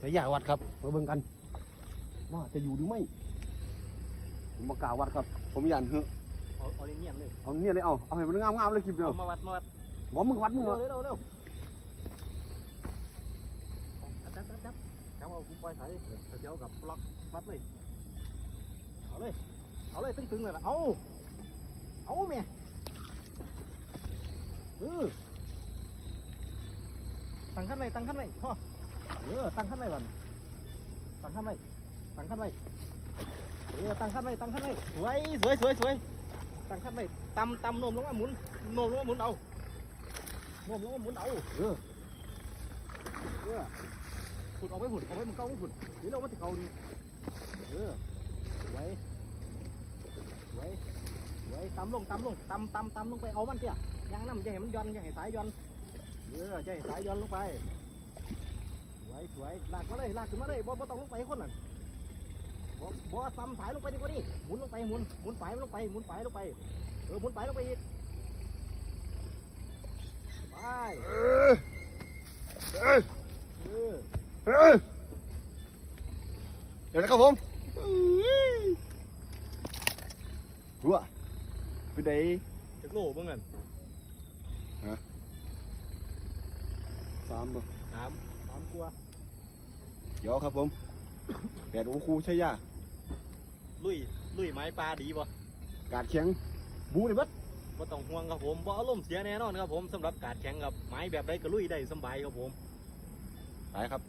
จะยใหญ่วัดครับมาเบิ่งกันว่าจะอยู่หรือไม่ ผมปรกล้าวัดครับ ผมยันเหอะเอาเอาเงียบเลยเอาเนี่ยเลยเอาเอาให้มันงามๆเลยคลิปเดียวมาวัดมาวัดบอกมึงวัดมึงเหรอเร็วเร็วเร็วจับจับจับจับเอาคุ้มล่อยส่เดี๋ยวกับล็อกมัดเลย เอาเลย เอาเลยตึ้งๆเลยล่ะเอาเอาเมีย ตั้งขั้นไว้ตั้งขั้นไว้พ่อเออตั้งขั้นไว้ก่อนตั้งขั้นไว้ตั้งขั้นไว้เออตั้งขั้นไว้ตั้งขั้นไว้สวยสวยสวยสวยตั้งขั้นไว้ตำตำโนมลงมาหมุนโนมลงมาหมุนเอาโนมลงมาหมุนเอาเออเออฝุ่นออกไปฝุ่นออกไปมันเก่าฝุ่นนี่เราไม่ติดเก่าดีเออไว้ไว้ไว้ตำลงตำลงตำตำตำลงไปเอามันเตี้ยยางน้ำจะให้มันย้อนย่าให้สายย้อน เออให้สายย้อนลงไป สวยสวยลากมาเลยลากขึ้นมาเลยบ่บ่ต้องลงไปคนนั่นบ่บ่ตำสายลงไปดีกว่านี่หมุนลงไปหมุนหมุนไปลงไปหมุนไปลงไปเออหมุนไปลงไปอีกไปเออเออเออเดี๋ยวนะครับผมหัวไปไหนจะโลบ้างกันะ สามบ่สามสามกลัวเดี๋ยวครับผมแปดโอคูใช่ยาลุยลุยไม้ปลาดีป่ะกาดแข็งบูนี่บัดบ่ต้องห่วงครับผมบ่อารมณ์เสียแน่นอนครับผมสำหรับการแข่งกับไม้แบบใดก็ลุยได้สำบายครับผมไปครับ